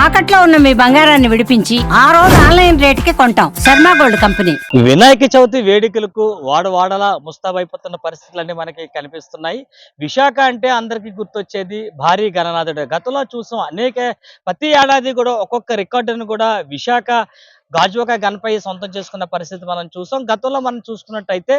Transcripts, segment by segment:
తాకట్లో ఉన్న మీ బంగారాన్ని విడిపించి ఆ రోజు ఆన్లైన్ రేటుకి కొంటాం. Sharma gold company. Vinayaka Chavithi వేడుకలకు వాడవాడలా ముస్తాబైపోతున్న పరిస్థితులన్నీ మనకి కనిపిస్తున్నాయి. విశాఖ అంటే అందరికీ గుర్తొచ్చేది భారీ గణనాథుడు. గతంలో చూసాం అనేక ప్రతి ఏడాది కూడా ఒక్కొక్క రికార్డును కూడా విశాఖ గాజువాక గణపై సొంతం చేసుకున్న పరిస్థితి మనం చూసాం. గతంలో మనం చూసుకున్నట్టయితే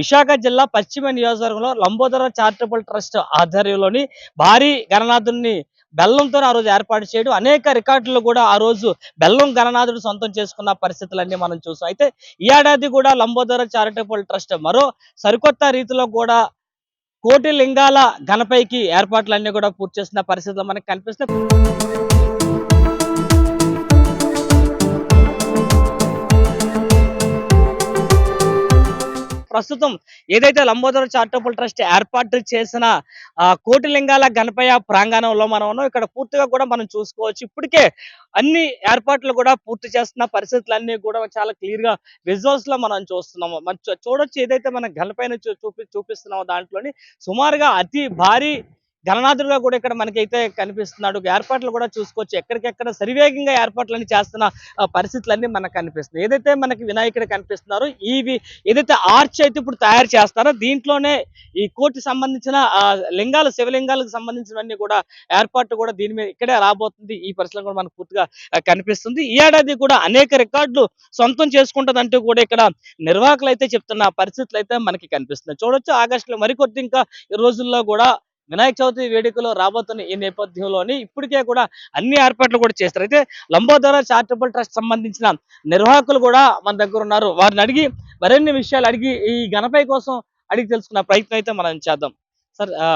విశాఖ జిల్లా పశ్చిమ నియోజకవర్గంలో లంబోదర చారిటబుల్ ట్రస్ట్ ఆధ్వర్యంలోని భారీ గణనాథుని బెల్లంతో ఆ రోజు ఏర్పాటు చేయడం అనేక రికార్డులు కూడా ఆ రోజు బెల్లం గణనాథుడు సొంతం చేసుకున్న పరిస్థితులన్నీ మనం చూసాం. అయితే ఈ ఏడాది కూడా లంబోదర చారిటబుల్ ట్రస్ట్ మరో సరికొత్త రీతిలో కూడా కోటి లింగాల గణపైకి ఏర్పాట్లన్నీ కూడా పూర్తి చేసిన పరిస్థితులు మనకి కనిపిస్తాయి ప్రస్తుతం ఏదైతే లంబోదర చారిటబుల్ ట్రస్ట్ ఏర్పాటు చేసిన ఆ, కోటి గణపయ్య ప్రాంగణంలో మనం ఉన్నాం. ఇక్కడ పూర్తిగా కూడా మనం చూసుకోవచ్చు. ఇప్పటికే అన్ని ఏర్పాట్లు కూడా పూర్తి చేస్తున్న పరిస్థితులన్నీ కూడా చాలా క్లియర్గా విజువల్స్లో మనం చూస్తున్నాము. మనం చూడొచ్చు ఏదైతే మనం గణపైన చూ- చూపి చూపిస్తున్నామో దాంట్లోని. సుమారుగా అతి భారీ గణనాథుడుగా కూడా ఇక్కడ మనకైతే కనిపిస్తున్నాడు. ఏర్పాట్లు కూడా చూసుకోవచ్చు. ఎక్కడికెక్కడ సరివేగంగా ఏర్పాట్లన్నీ చేస్తున్న పరిస్థితులన్నీ మనకు కనిపిస్తున్నాయి. ఏదైతే మనకి వినాయకుడు కనిపిస్తున్నారో ఇవి ఏదైతే ఆర్చ్ అయితే ఇప్పుడు తయారు చేస్తారో దీంట్లోనే ఈ కోటి సంబంధించిన లింగాలు శివలింగాలకు సంబంధించినవన్నీ కూడా ఏర్పాటు కూడా దీని మీద ఇక్కడే రాబోతుంది. ఈ పరిస్థితులు కూడా మనకు పూర్తిగా కనిపిస్తుంది. ఈ ఏడాది కూడా అనేక రికార్డులు సొంతం చేసుకుంటుందంటూ కూడా ఇక్కడ నిర్వాహకులు అయితే చెప్తున్న పరిస్థితులు అయితే మనకి కనిపిస్తున్నాయి. చూడొచ్చు. ఆగస్టులో మరికొద్ది ఇంకా ఈ రోజుల్లో కూడా వినాయక చవితి వేడుకలు రాబోతున్న ఈ నేపథ్యంలోని ఇప్పటికే కూడా అన్ని ఏర్పాట్లు కూడా చేస్తారు. అయితే లంబోదర చారిటబుల్ ట్రస్ట్ సంబంధించిన నిర్వాహకులు కూడా మన దగ్గర ఉన్నారు. వారిని అడిగి మరిన్ని విషయాలు అడిగి ఈ గణపై కోసం అడిగి తెలుసుకున్న ప్రయత్నం అయితే మనం చేద్దాం. సార్ ఆ,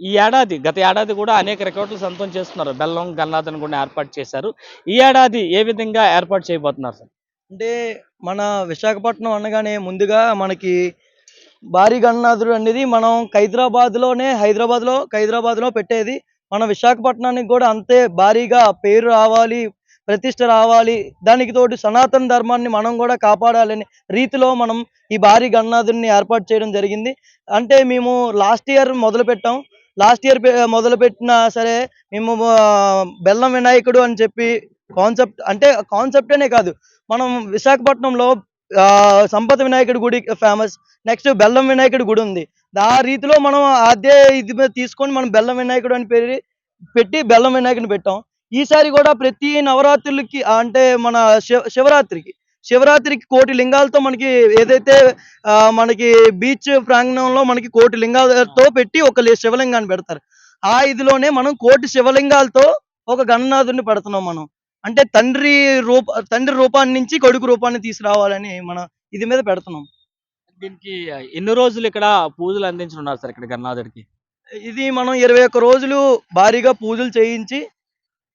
ఈ ఏడాది గత ఏడాది కూడా అనేక రికార్డులు సొంతం చేస్తున్నారు. బెల్లం గన్నాథన్ కూడా ఏర్పాటు చేశారు. ఈ ఏడాది ఏ విధంగా ఏర్పాటు చేయబోతున్నారు సార్? అంటే మన విశాఖపట్నం అనగానే ముందుగా మనకి భారీ గణనాథుడు అనేది మనం హైదరాబాద్లోనే హైదరాబాద్లో హైదరాబాద్లో పెట్టేది. మన విశాఖపట్నానికి కూడా అంతే భారీగా పేరు రావాలి ప్రతిష్ట రావాలి. దానికి తోడు సనాతన ధర్మాన్ని మనం కూడా కాపాడాలని రీతిలో మనం ఈ భారీ గణనాథుడిని ఏర్పాటు చేయడం జరిగింది. అంటే మేము లాస్ట్ ఇయర్ మొదలు పెట్టాం లాస్ట్ ఇయర్ మొదలుపెట్టినా సరే మేము బెల్లం వినాయకుడు అని చెప్పి కాన్సెప్ట్ అంటే కాన్సెప్ట్ అనే కాదు. మనం విశాఖపట్నంలో సంపత సంపద వినాయకుడి గుడి ఫేమస్ నెక్స్ట్ బెల్లం వినాయకుడి గుడి ఉంది. ఆ రీతిలో మనం అదే ఇది తీసుకొని మనం బెల్లం వినాయకుడు అని పేరు పెట్టి బెల్లం వినాయకుడిని పెట్టాం. ఈసారి కూడా ప్రతి నవరాత్రులకి అంటే మన శివ శివరాత్రికి శివరాత్రికి కోటి లింగాలతో మనకి ఏదైతే ఆ, మనకి బీచ్ ప్రాంగణంలో మనకి కోటి లింగాలతో పెట్టి ఒక శివలింగాన్ని పెడతారు. ఆ ఇదిలోనే మనం కోటి శివలింగాలతో ఒక గణనాథుని పెడుతున్నాం మనం. అంటే తండ్రి రూప తండ్రి రూపాన్ని నుంచి కొడుకు రూపాన్ని తీసుకురావాలని మనం ఇది మీద పెడుతున్నాం. దీనికి ఎన్ని రోజులు ఇక్కడ పూజలు అందించనున్నారు సార్ ఇక్కడ గన్నాథుడికి ఇది మనం ఇరవై ఒక్క రోజులు భారీగా పూజలు చేయించి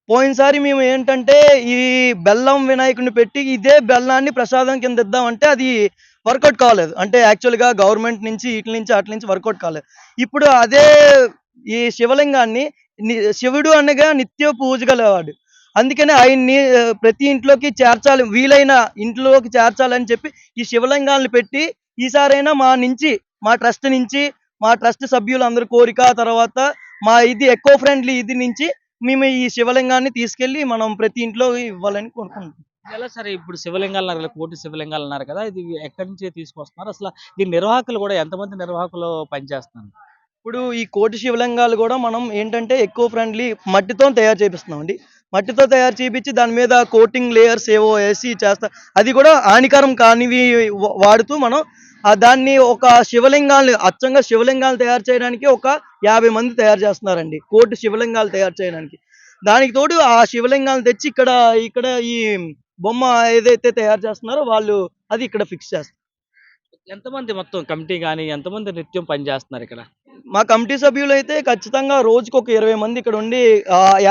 పోయినసారి మేము ఏంటంటే ఈ బెల్లం వినాయకుడిని పెట్టి ఇదే బెల్లాన్ని ప్రసాదం కింద ఇద్దామంటే అది వర్కౌట్ కాలేదు. అంటే యాక్చువల్గా గవర్నమెంట్ నుంచి ఇట్ల నుంచి అట్ల నుంచి వర్కౌట్ కాలేదు. ఇప్పుడు అదే ఈ శివలింగాన్ని శివుడు అనగా నిత్య పూజ గలవాడు. అందుకనే ఆయన్ని ప్రతి ఇంట్లోకి చేర్చాలి వీలైన ఇంట్లోకి చేర్చాలని చెప్పి ఈ శివలింగాలను పెట్టి ఈసారైనా మా నుంచి మా ట్రస్ట్ నుంచి మా ట్రస్ట్ సభ్యులందరి కోరిక తర్వాత మా ఇది ఎకో ఫ్రెండ్లీ ఇది నుంచి మేము ఈ శివలింగాన్ని తీసుకెళ్ళి మనం ప్రతి ఇంట్లో ఇవ్వాలని కోరుకుంటున్నాం. ఎలా సరే ఇప్పుడు శివలింగాలు అన్నారు కదా, కోటి శివలింగాలు అన్నారు కదా ఇది ఎక్కడి నుంచి తీసుకొస్తున్నారు? అసలు దీని నిర్వాహకులు కూడా ఎంతమంది నిర్వాహకులు పనిచేస్తున్నారు? ఇప్పుడు ఈ కోటి శివలింగాలు కూడా మనం ఏంటంటే ఎకో ఫ్రెండ్లీ మట్టితో తయారు చేపిస్తున్నాం అండి మట్టితో తయారు చేపించి దాని మీద కోటింగ్ లేయర్స్ ఏవో వేసి చేస్తా అది కూడా హానికరం కానివి వాడుతూ మనం ఆ దాన్ని ఒక శివలింగాలు అచ్చంగా శివలింగాలు తయారు చేయడానికి ఒక యాభై మంది తయారు చేస్తున్నారండి. కోటి శివలింగాలు తయారు చేయడానికి. దానికి తోడు ఆ శివలింగాలు తెచ్చి ఇక్కడ ఇక్కడ ఈ బొమ్మ ఏదైతే తయారు చేస్తున్నారో వాళ్ళు అది ఇక్కడ ఫిక్స్ చేస్తారు. ఎంతమంది మొత్తం కమిటీ కానీ ఎంతమంది నిత్యం పనిచేస్తున్నారు ఇక్కడ? మా కమిటీ సభ్యులు అయితే ఖచ్చితంగా రోజుకు ఒక ఇరవై మంది ఇక్కడ ఉండి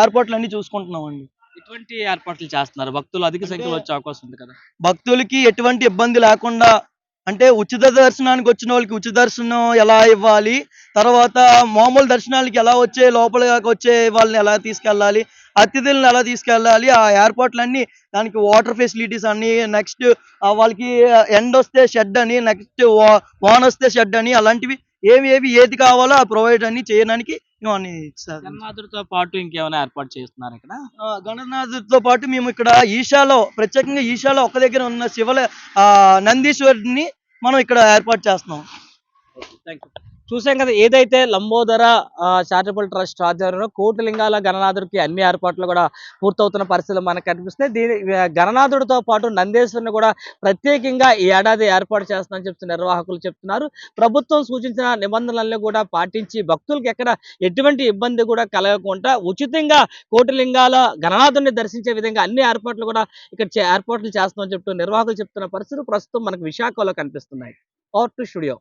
ఏర్పాట్లు అన్ని చూసుకుంటున్నామండి. ఎటువంటి ఏర్పాట్లు చేస్తున్నారు? భక్తులు అధిక సంఖ్యలో వచ్చే అవకాశం ఉంది కదా. భక్తులకి ఎటువంటి ఇబ్బంది లేకుండా అంటే ఉచిత దర్శనానికి వచ్చిన వాళ్ళకి ఉచిత దర్శనం ఎలా ఇవ్వాలి? తర్వాత మామూలు దర్శనాలకి ఎలా వచ్చే లోపలికి వచ్చే వాళ్ళని ఎలా తీసుకెళ్ళాలి? అతిథులను ఎలా తీసుకెళ్ళాలి? ఆ ఏర్పాట్లన్నీ దానికి వాటర్ ఫెసిలిటీస్ అన్ని నెక్స్ట్ వాళ్ళకి ఎండ్ వస్తే షెడ్ అని నెక్స్ట్ వాన్ వస్తే షెడ్ అని అలాంటివి ఏవి ఏవి ఏది కావాలో ఆ ప్రొవైడ్ అన్ని చేయడానికి ఇవన్నీ గణనాథుడితో పాటు ఇంకేమైనా ఏర్పాటు చేస్తున్నారు ఇక్కడ? గణనాథుడితో పాటు మేము ఇక్కడ ఈశాలో ప్రత్యేకంగా ఈశాలో ఒక్క దగ్గర ఉన్న శివల నందీశ్వరుడిని మనం ఇక్కడ ఏర్పాటు చేస్తున్నాం. థ్యాంక్ యూ చూసాం కదా ఏదైతే లంబోదర చారిటబుల్ ట్రస్ట్ ఆధ్వర్యంలో కోటి లింగాల గణనాథుడికి అన్ని ఏర్పాట్లు కూడా పూర్తవుతున్న పరిస్థితులు మనకు కనిపిస్తున్నాయి. దీని గణనాథుడితో పాటు నందేశ్వరిని కూడా ప్రత్యేకంగా ఈ ఏడాది ఏర్పాటు చేస్తామని చెప్తున్న నిర్వాహకులు చెప్తున్నారు. ప్రభుత్వం సూచించిన నిబంధనలను కూడా పాటించి భక్తులకు ఎక్కడ ఎటువంటి ఇబ్బంది కూడా కలగకుండా ఉచితంగా కోటి లింగాల గణనాథుడిని దర్శించే విధంగా అన్ని ఏర్పాట్లు కూడా ఇక్కడ ఏర్పాట్లు చేస్తామని చెప్తూ నిర్వాహకులు చెప్తున్న పరిస్థితులు ప్రస్తుతం మనకు విశాఖలో కనిపిస్తున్నాయి. Out to studio